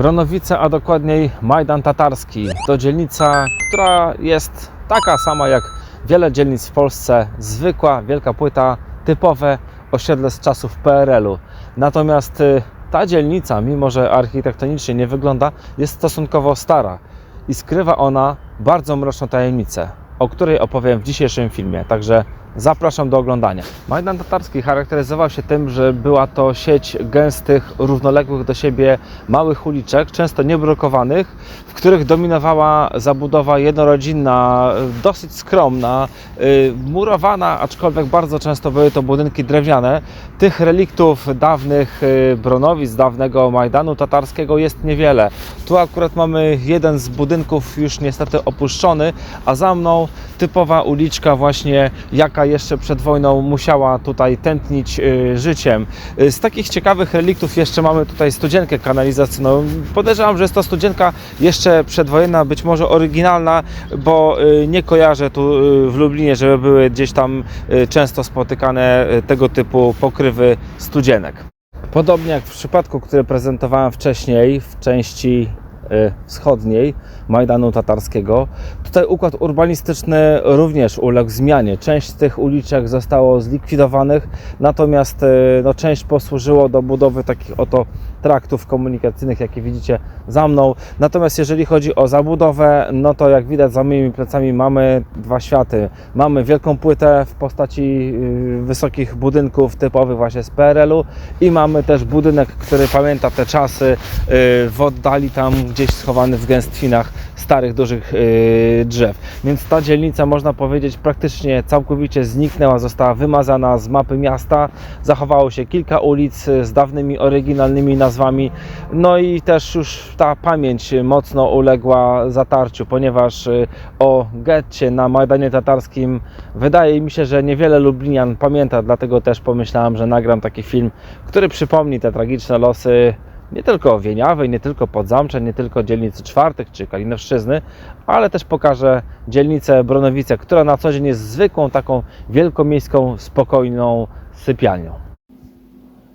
Bronowice, a dokładniej Majdan Tatarski. To dzielnica, która jest taka sama jak wiele dzielnic w Polsce. Zwykła, wielka płyta, typowe osiedle z czasów PRL-u. Natomiast y, ta dzielnica, mimo że architektonicznie nie wygląda, jest stosunkowo stara i skrywa ona bardzo mroczną tajemnicę, o której opowiem w dzisiejszym filmie. Także zapraszam do oglądania. Majdan Tatarski charakteryzował się tym, że była to sieć gęstych, równoległych do siebie małych uliczek, często niebrukowanych, w których dominowała zabudowa jednorodzinna, dosyć skromna, y, murowana, aczkolwiek bardzo często były to budynki drewniane. Tych reliktów dawnych y, Bronowic, dawnego Majdanu Tatarskiego jest niewiele. Tu akurat mamy jeden z budynków już niestety opuszczony, a za mną typowa uliczka właśnie, jaka jeszcze przed wojną musiała tutaj tętnić y, życiem. Y, Z takich ciekawych reliktów jeszcze mamy tutaj studzienkę kanalizacyjną. Podejrzewam, że jest to studzienka jeszcze przedwojenna, być może oryginalna, bo y, nie kojarzę tu w Lublinie, żeby były gdzieś tam często spotykane tego typu pokrywy studzienek. Podobnie jak w przypadku, który prezentowałem wcześniej w części wschodniej Majdanu Tatarskiego. Tutaj układ urbanistyczny również uległ zmianie. Część tych uliczek zostało zlikwidowanych, natomiast y, no, część posłużyło do budowy takich oto traktów komunikacyjnych, jakie widzicie za mną. Natomiast jeżeli chodzi o zabudowę, no to jak widać za moimi plecami mamy dwa światy. Mamy wielką płytę w postaci y, wysokich budynków typowych właśnie z PRL-u i mamy też budynek, który pamięta te czasy y, w oddali tam gdzieś schowany w gęstwinach starych, dużych y, drzew. Więc ta dzielnica można powiedzieć praktycznie całkowicie zniknęła, została wymazana z mapy miasta. Zachowało się kilka ulic z dawnymi, oryginalnymi nazwami. No i też już ta pamięć mocno uległa zatarciu, ponieważ y, o getcie na Majdanie Tatarskim wydaje mi się, że niewiele Lublinian pamięta, dlatego też pomyślałem, że nagram taki film, który przypomni te tragiczne losy nie tylko Wieniawej, nie tylko Podzamcza, nie tylko dzielnicy czwartych czy Kalinowszczyzny, ale też pokażę dzielnicę Bronowice, która na co dzień jest zwykłą taką wielkomiejską, spokojną sypialnią.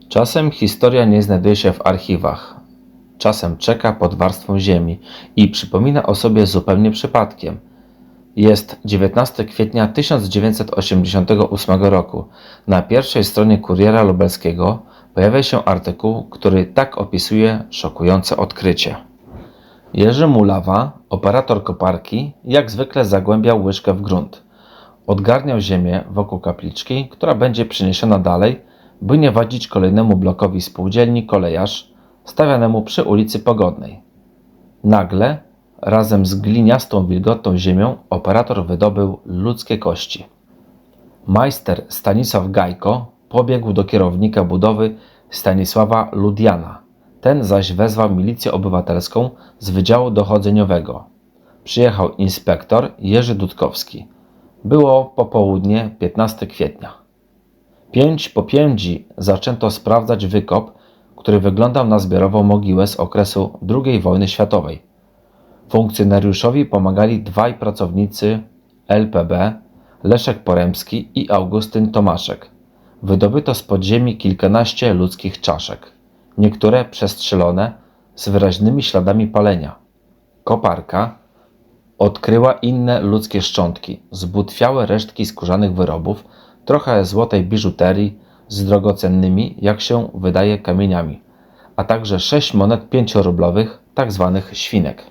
Czasem historia nie znajduje się w archiwach. Czasem czeka pod warstwą ziemi i przypomina o sobie zupełnie przypadkiem. Jest 19 kwietnia 1988 roku. Na pierwszej stronie Kuriera Lubelskiego pojawia się artykuł, który tak opisuje szokujące odkrycie. Jerzy Mulawa, operator koparki, jak zwykle zagłębiał łyżkę w grunt. Odgarniał ziemię wokół kapliczki, która będzie przeniesiona dalej, by nie wadzić kolejnemu blokowi spółdzielni kolejarz stawianemu przy ulicy Pogodnej. Nagle, razem z gliniastą, wilgotną ziemią, operator wydobył ludzkie kości. Majster Stanisław Gajko pobiegł do kierownika budowy Stanisława Ludiana. Ten zaś wezwał milicję obywatelską z Wydziału Dochodzeniowego. Przyjechał inspektor Jerzy Dudkowski. Było popołudnie 15 kwietnia. Pięć po pięci zaczęto sprawdzać wykop, który wyglądał na zbiorową mogiłę z okresu II wojny światowej. Funkcjonariuszowi pomagali dwaj pracownicy LPB, Leszek Poremski i Augustyn Tomaszek. Wydobyto z podziemi kilkanaście ludzkich czaszek, niektóre przestrzelone z wyraźnymi śladami palenia. Koparka odkryła inne ludzkie szczątki, zbutwiałe resztki skórzanych wyrobów, trochę złotej biżuterii z drogocennymi, jak się wydaje, kamieniami, a także sześć monet pięciorublowych, tak zwanych świnek.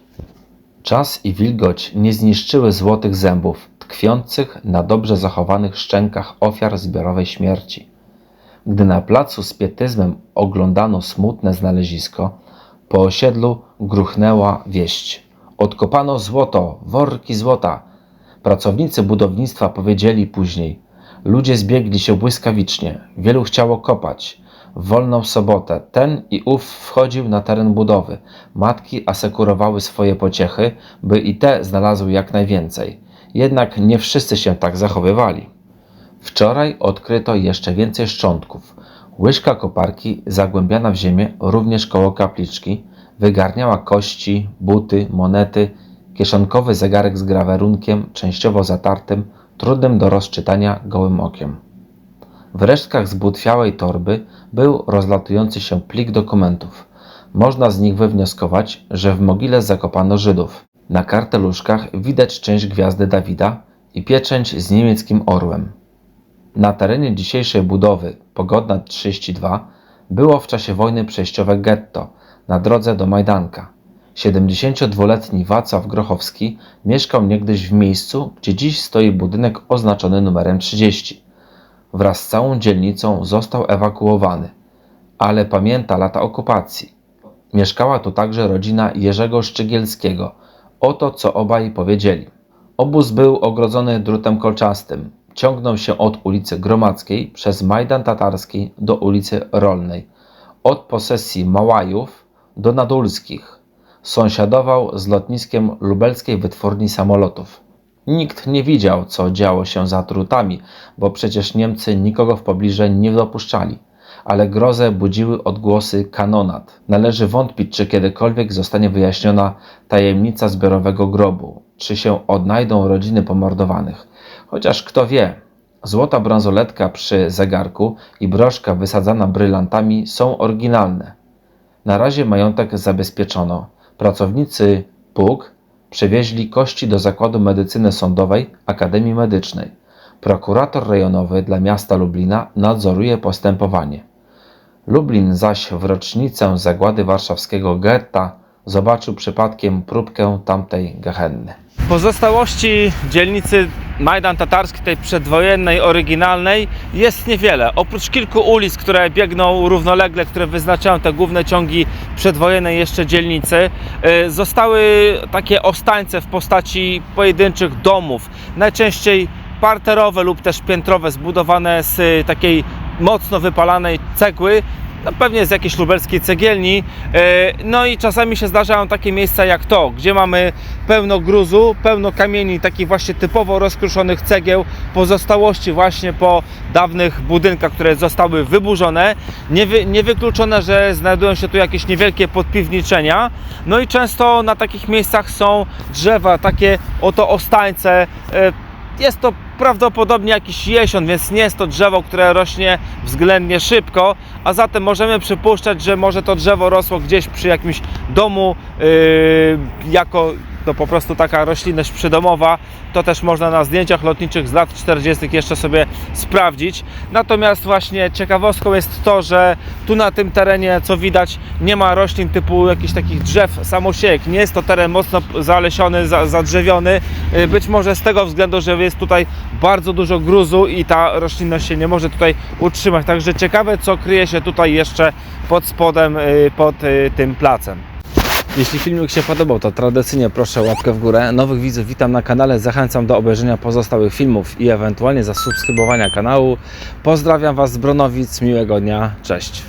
Czas i wilgoć nie zniszczyły złotych zębów tkwiących na dobrze zachowanych szczękach ofiar zbiorowej śmierci. Gdy na placu z pietyzmem oglądano smutne znalezisko, po osiedlu gruchnęła wieść. Odkopano złoto, worki złota. Pracownicy budownictwa powiedzieli później. Ludzie zbiegli się błyskawicznie. Wielu chciało kopać. W wolną sobotę ten i ów wchodził na teren budowy. Matki asekurowały swoje pociechy, by i te znalazły jak najwięcej. Jednak nie wszyscy się tak zachowywali. Wczoraj odkryto jeszcze więcej szczątków. Łyżka koparki zagłębiana w ziemię również koło kapliczki wygarniała kości, buty, monety, kieszonkowy zegarek z grawerunkiem częściowo zatartym, trudnym do rozczytania gołym okiem. W resztkach zbutwiałej torby był rozlatujący się plik dokumentów. Można z nich wywnioskować, że w mogile zakopano Żydów. Na karteluszkach widać część gwiazdy Dawida i pieczęć z niemieckim orłem. Na terenie dzisiejszej budowy Pogodna 32 było w czasie wojny przejściowe getto na drodze do Majdanka. 72-letni Wacław Grochowski mieszkał niegdyś w miejscu, gdzie dziś stoi budynek oznaczony numerem 30. Wraz z całą dzielnicą został ewakuowany, ale pamięta lata okupacji. Mieszkała tu także rodzina Jerzego Szczygielskiego. Oto co obaj powiedzieli. Obóz był ogrodzony drutem kolczastym. Ciągnął się od ulicy Gromadzkiej przez Majdan Tatarski do ulicy Rolnej. Od posesji Małajów do Nadulskich. Sąsiadował z lotniskiem lubelskiej wytwórni samolotów. Nikt nie widział, co działo się za trutami, bo przecież Niemcy nikogo w pobliże nie dopuszczali. Ale grozę budziły odgłosy kanonad. Należy wątpić, czy kiedykolwiek zostanie wyjaśniona tajemnica zbiorowego grobu, czy się odnajdą rodziny pomordowanych. Chociaż kto wie, złota bransoletka przy zegarku i broszka wysadzana brylantami są oryginalne. Na razie majątek zabezpieczono. Pracownicy PUK przewieźli kości do Zakładu Medycyny Sądowej Akademii Medycznej. Prokurator rejonowy dla miasta Lublina nadzoruje postępowanie. Lublin zaś w rocznicę zagłady warszawskiego getta zobaczył przypadkiem próbkę tamtej gehenny. Pozostałości dzielnicy Majdan Tatarski, tej przedwojennej, oryginalnej, jest niewiele. Oprócz kilku ulic, które biegną równolegle, które wyznaczają te główne ciągi przedwojennej jeszcze dzielnicy, y, zostały takie ostańce w postaci pojedynczych domów, najczęściej parterowe lub też piętrowe, zbudowane z takiej mocno wypalanej cegły, no pewnie z jakiejś lubelskiej cegielni. E, No i czasami się zdarzają takie miejsca jak to, gdzie mamy pełno gruzu, pełno kamieni, takich właśnie typowo rozkruszonych cegieł, pozostałości właśnie po dawnych budynkach, które zostały wyburzone. Niewy, niewykluczone, że znajdują się tu jakieś niewielkie podpiwniczenia. No i często na takich miejscach są drzewa, takie oto ostańce. E, Jest to prawdopodobnie jakiś jesion, więc nie jest to drzewo, które rośnie względnie szybko, a zatem możemy przypuszczać, że może to drzewo rosło gdzieś przy jakimś domu yy, jako to po prostu taka roślinność przydomowa. To też można na zdjęciach lotniczych z lat 40. jeszcze sobie sprawdzić. Natomiast właśnie ciekawostką jest to, że tu na tym terenie, co widać, nie ma roślin typu jakichś takich drzew samosiejek. Nie jest to teren mocno zalesiony, za- zadrzewiony. Yy, Być może z tego względu, że jest tutaj bardzo dużo gruzu i ta roślinność się nie może tutaj utrzymać. Także ciekawe, co kryje się tutaj jeszcze pod spodem, yy, pod yy, tym placem. Jeśli filmik się podobał, to tradycyjnie proszę łapkę w górę. Nowych widzów witam na kanale, zachęcam do obejrzenia pozostałych filmów i ewentualnie zasubskrybowania kanału. Pozdrawiam Was z Bronowic, miłego dnia, cześć.